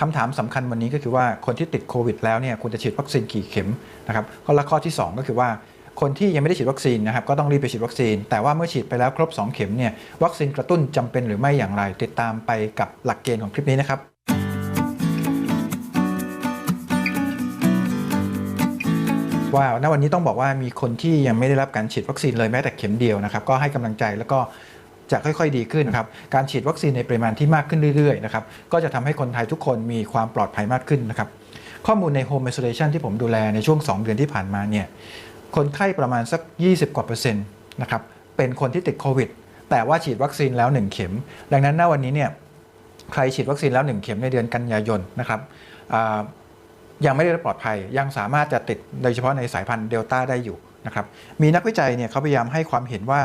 คำถามสำคัญวันนี้ก็คือว่าคนที่ติดโควิดแล้วเนี่ยควรจะฉีดวัคซีนกี่เข็มนะครับข้อละข้อที่ 2 ก็คือว่าคนที่ยังไม่ได้ฉีดวัคซีนนะครับก็ต้องรีบไปฉีดวัคซีน แต่ว่าเมื่อฉีดไปแล้วครบ 2 เข็มเนี่ยวัคซีนกระตุ้นจำเป็นหรือไม่อย่างไร ติดตามไปกับหลักเกณฑ์ของคลิปนี้นะครับว่าณวันนี้ต้องบอกว่ามีคนที่ยังไม่ได้รับการฉีดวัคซีนเลยแม้แต่เข็มเดียวนะครับก็ให้กำลังใจแล้วก็ จะค่อยๆดีขึ้นนะครับการฉีดวัคซีนในปริมาณที่มากขึ้นเรื่อยๆนะครับก็จะทำให้คนไทยทุกคนมีความปลอดภัยมากขึ้นนะครับข้อมูลใน Home Isolation ที่ผมดูแลในช่วง 2 เดือนที่ผ่านมาเนี่ยคนไข้ประมาณสัก 20 กว่าเปอร์เซ็นต์นะครับเป็นคนที่ติดโควิด แต่ว่าฉีดวัคซีนแล้ว 1 เข็ม ดังนั้นณวันนี้เนี่ยใครฉีดวัคซีนแล้ว 1 เข็มในเดือนกันยายนนะครับยังไม่ได้ปลอดภัยยังสามารถจะติดโดยเฉพาะในสายพันธุ์เดลต้าได้อยู่ นะครับมีนักวิจัยเนี่ยเขาพยายามให้ความเห็นว่า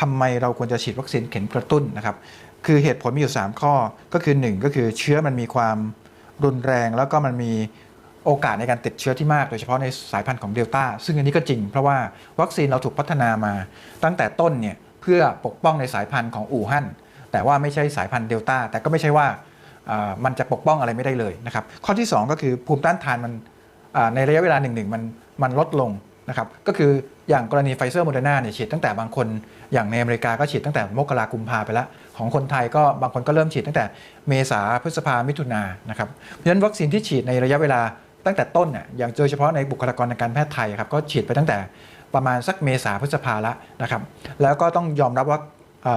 ทำไมเราควรจะฉีดวัคซีนเข็มกระตุ้นนะครับคือเหตุผลมีอยู่ 3 ข้อก็คือ 1 ก็คือเชื้อมันมีความรุนแรง แล้วก็มันมีโอกาสในการติดเชื้อที่มาก โดยเฉพาะในสายพันธุ์ของเดลต้าซึ่งอันนี้ก็จริง เพราะว่าวัคซีนเราถูกพัฒนามา ตั้งแต่ต้นเนี่ยเพื่อปกป้องในสายพันธุ์ของอู่ฮั่นแต่ว่าไม่ใช่สายพันธุ์เดลต้าแต่ก็ไม่ใช่ว่ามันจะปกป้องอะไรไม่ได้เลยนะครับข้อที่ 2 ก็คือภูมิต้านทานมันในระยะเวลาหนึ่งๆมันมันลดลง นะครับก็คืออย่างกรณีไฟเซอร์โมเดอร์นาเนี่ยฉีดตั้งแต่บางคนอย่างในอเมริกาก็ฉีดตั้งแต่มกรากุมภาไปแล้ว ของคนไทยก็บางคนก็เริ่มฉีดตั้งแต่เมษาพฤษภามิถุนานะครับเพราะฉะนั้นวัคซีนที่ฉีดในระยะเวลาตั้งแต่ต้นเนี่ยอย่างโดยเฉพาะในบุคลากรทางการแพทย์ไทยครับก็ฉีดไปตั้งแต่ประมาณสักเมษาพฤษภาแล้วนะครับแล้วก็ต้องยอมรับว่า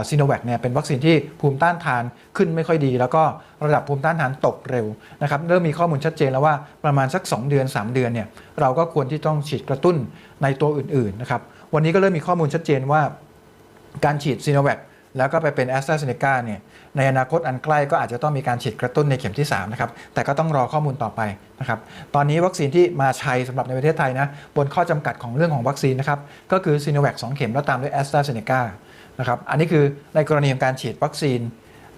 ซีโนแวคเนี่ยเป็นวัคซีนที่ภูมิต้านทานขึ้นไม่ค่อยดี แล้วก็ระดับภูมิต้านทานตกเร็วนะครับเริ่มมีข้อมูลชัดเจนแล้วว่าประมาณสัก 2 เดือน 3 เดือนเนี่ยเราก็ควรที่ต้องฉีดกระตุ้นในตัวอื่นๆนะครับวันนี้ก็เริ่มมีข้อมูลชัดเจนว่าการฉีดซีโนแวค แล้วก็ไปเป็นแอสตราเซเนกาเนี่ยในอนาคตอันใกล้ก็อาจจะต้องมีการฉีดกระตุ้นในเข็มที่3นะครับแต่ก็ต้องรอข้อมูลต่อไปนะครับตอนนี้วัคซีนที่มาใช้สำหรับในประเทศไทยนะบนข้อจำกัดของเรื่องของวัคซีนนะครับก็คือซีโนแวคสเข็มแล้วตามด้วยแอสตราเซเนกานะครับอันนี้คือในกรณีของการฉีดวัคซีน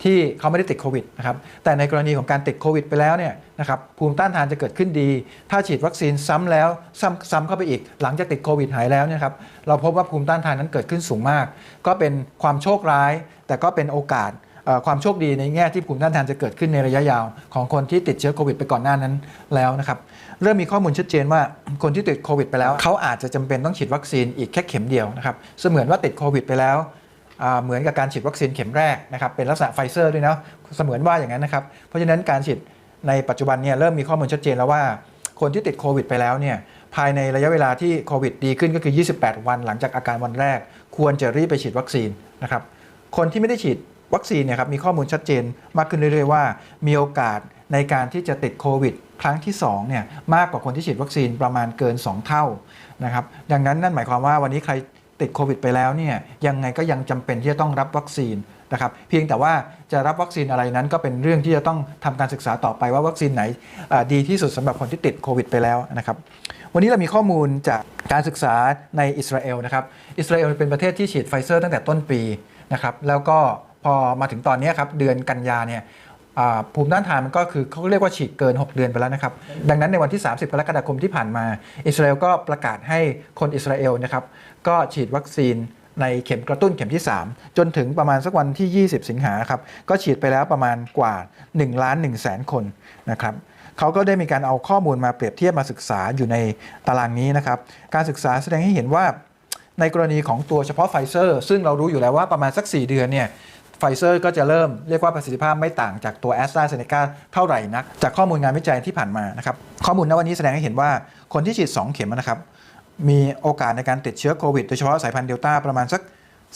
ที่เขาไม่ได้ติดโควิดนะครับแต่ในกรณีของการติดโควิดไปแล้วเนี่ยนะครับภูมิต้านทานจะเกิดขึ้นดี ถ้าฉีดวัคซีนซ้ำแล้วซ้ำซ้ำเข้าไปอีก หลังจากติดโควิดหายแล้วเนี่ยครับเราพบว่าภูมิต้านทานนั้นเกิดขึ้นสูงมาก ก็เป็นความโชคร้าย แต่ก็เป็นโอกาสความโชคดีในแง่ที่ภูมิต้านทานจะเกิดขึ้นในระยะยาว ของคนที่ติดเชื้อโควิดไปก่อนหน้านั้นแล้วนะครับเริ่มมีข้อมูลชัดเจนว่าคนที่ติดโควิดไปแล้วเขาอาจจะจำเป็นต้องฉีดวัคซีนอีกแค่เข็มเดียวนะครับเสมือนว่าติดโควิดไปแล้ว เหมือนกับการฉีดวัคซีนเข็มแรกนะครับเป็นลักษณะไฟเซอร์ด้วยนะเสมือนว่าอย่างนั้นนะครับเพราะฉะนั้นการฉีดในปัจจุบันเนี่ยเริ่มมีข้อมูลชัดเจนแล้วว่า คนที่ติดโควิดไปแล้วเนี่ยภายในระยะเวลาที่โควิดดีขึ้นก็คือ 28 วันหลังจากอาการวันแรก ควรจะรีบไปฉีดวัคซีนนะครับคนที่ไม่ได้ฉีดวัคซีนเนี่ยครับมีข้อมูลชัดเจนมากขึ้นเรื่อยๆ ว่ามีโอกาสในการที่จะติดโควิดครั้งที่2เนี่ยมากกว่าคนที่ฉีดวัคซีนประมาณเกิน 2 เท่านะครับดังนั้นนั่นหมายความว่าวันนี้ใคร ติดโควิดไปแล้วเนี่ยยังไงก็ยังจำเป็นที่จะต้องรับวัคซีนนะครับเพียงแต่ว่าจะรับวัคซีนอะไรนั้นก็เป็นเรื่องที่จะต้องทำการศึกษาต่อไปว่าวัคซีนไหนดีที่สุดสำหรับคนที่ติดโควิดไปแล้วนะครับวันนี้เรามีข้อมูลจากการศึกษาในอิสราเอลนะครับอิสราเอลเป็นประเทศที่ฉีดไฟเซอร์ตั้งแต่ต้นปีนะครับแล้วก็พอมาถึงตอนนี้ครับเดือนกันยาเนี่ย ภูมิต้านทานมันก็คือเขาเรียกว่าฉีดเกิน 6 เดือนไปแล้วนะครับ ดังนั้นในวันที่ 30 กรกฎาคมที่ผ่านมา อิสราเอลก็ประกาศให้คนอิสราเอลนะครับก็ฉีดวัคซีนในเข็มกระตุ้นเข็มที่ 3 จนถึงประมาณสักวันที่ 20 สิงหาครับ ก็ฉีดไปแล้วประมาณกว่า1ล้าน1แสนคนนะครับเขาก็ได้มีการเอาข้อมูลมาเปรียบเทียบมาศึกษาอยู่ในตารางนี้นะครับ การศึกษาแสดงให้เห็นว่าในกรณีของตัวเฉพาะไฟเซอร์ ซึ่งเรารู้อยู่แล้วว่าประมาณสัก 4 เดือนเนี่ย ไฟเซอร์ก็จะเริ่มเรียกว่าประสิทธิภาพไม่ต่างจากตัวแอสตราเซเนกาเท่าไหร่นัก จากข้อมูลงานวิจัยที่ผ่านมานะครับข้อมูลณวันนี้แสดงให้เห็นว่าคนที่ฉีด 2 เข็มนะครับมีโอกาสในการติดเชื้อโควิดโดยเฉพาะสายพันธุ์เดลต้าประมาณสัก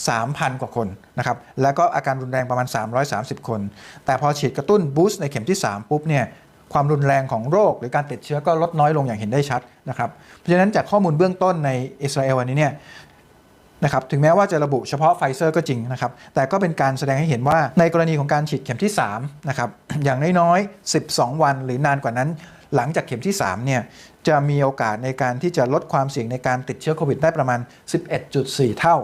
3,000 กว่าคนนะครับแล้วก็อาการรุนแรงประมาณ 330 คน แต่พอฉีดกระตุ้นบูสต์ในเข็มที่ 3 ปุ๊บเนี่ยความรุนแรงของโรค หรือการติดเชื้อก็ลดน้อยลงอย่างเห็นได้ชัดนะครับเพราะฉะนั้นจากข้อมูลเบื้องต้นในอิสราเอลวันนี้เนี่ย นะครับถึงแม้ว่าจะระบุเฉพาะไฟเซอร์ก็จริงนะครับแต่ก็เป็นการแสดงให้เห็นว่าในกรณีของการฉีดเข็มที่3นะครับอย่างน้อยๆ 12 วันหรือนานกว่านั้น หลังจากเข็มที่3เนี่ยจะมีโอกาสในการที่จะลดความเสี่ยงในการติดเชื้อโควิดได้ประมาณ 11.4 เท่า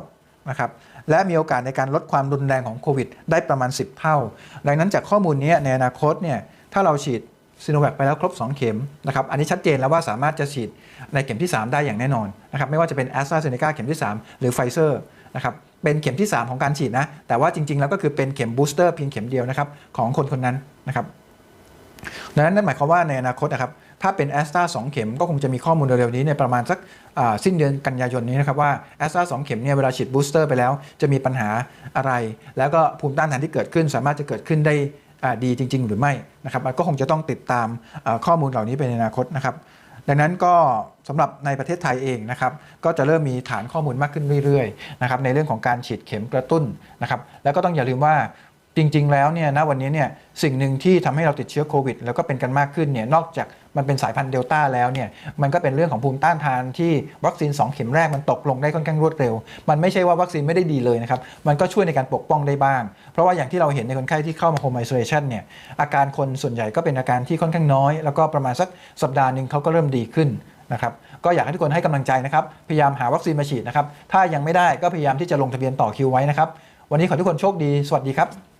นะครับและมีโอกาสในการลดความรุนแรงของโควิดได้ประมาณ 10 เท่า ดังนั้นจากข้อมูลนี้ในอนาคตเนี่ยถ้าเราฉีด ซีโนแวคไปแล้วครบ 2 เข็มนะครับอันนี้ชัดเจนแล้วว่าสามารถจะฉีดในเข็มที่ 3 ได้อย่างแน่นอนนะครับไม่ว่าจะเป็นแอสตราเซเนกาเข็มที่ 3 หรือไฟเซอร์นะครับเป็นเข็มที่ 3 ของการฉีดนะ แต่ว่าจริง ๆ แล้วก็คือเป็นเข็มบูสเตอร์เพียงเข็มเดียวนะครับของคนคนนั้นนะครับดังนั้นนั่นหมายความว่าในอนาคตนะครับถ้าเป็นแอสตราสองเข็มก็คงจะมีข้อมูลเร็วๆนี้ในประมาณสักสิ้นเดือนกันยายนนี้นะครับว่าแอสตราสองเข็มเนี่ยเวลาฉีดบูสเตอร์ไปแล้ว จะมีปัญหาอะไร แล้วก็ภูมิต้านทานที่เกิดขึ้นสามารถจะเกิดขึ้นได้ ดีจริง ๆ หรือไม่นะครับมันก็คงจะต้องติดตามข้อมูลเหล่านี้ไปในอนาคตนะครับดังนั้นก็สำหรับในประเทศไทยเองนะครับก็จะเริ่มมีฐานข้อมูลมากขึ้นเรื่อยๆนะครับในเรื่องของการฉีดเข็มกระตุ้นนะครับแล้วก็ต้องอย่าลืมว่าจริง ๆ แล้วเนี่ยณวันนี้เนี่ยสิ่งหนึ่งที่ทำให้เราติดเชื้อโควิด แล้วก็เป็นกันมากขึ้นเนี่ยนอกจาก มันเป็นสายพันธุ์เดลต้าแล้วเนี่ยมันก็เป็นเรื่องของภูมิต้านทานที่วัคซีน 2 เข็มแรกมันตกลงได้ค่อนข้างรวดเร็ว มันไม่ใช่ว่าวัคซีนไม่ได้ดีเลยนะครับ มันก็ช่วยในการปกป้องได้บ้าง เพราะว่าอย่างที่เราเห็นในคนไข้ที่เข้ามาโฮมไอโซเลชันเนี่ยอาการคนส่วนใหญ่ก็เป็นอาการที่ค่อนข้างน้อย แล้วก็ประมาณสักสัปดาห์หนึ่งเขาก็เริ่มดีขึ้นนะครับก็อยากให้ทุกคนให้กำลังใจนะครับ พยายามหาวัคซีนมาฉีดนะครับ ถ้ายังไม่ได้ก็พยายามที่จะลงทะเบียนต่อคิวไว้นะครับ วันนี้ขอทุกคนโชคดี สวัสดีครับ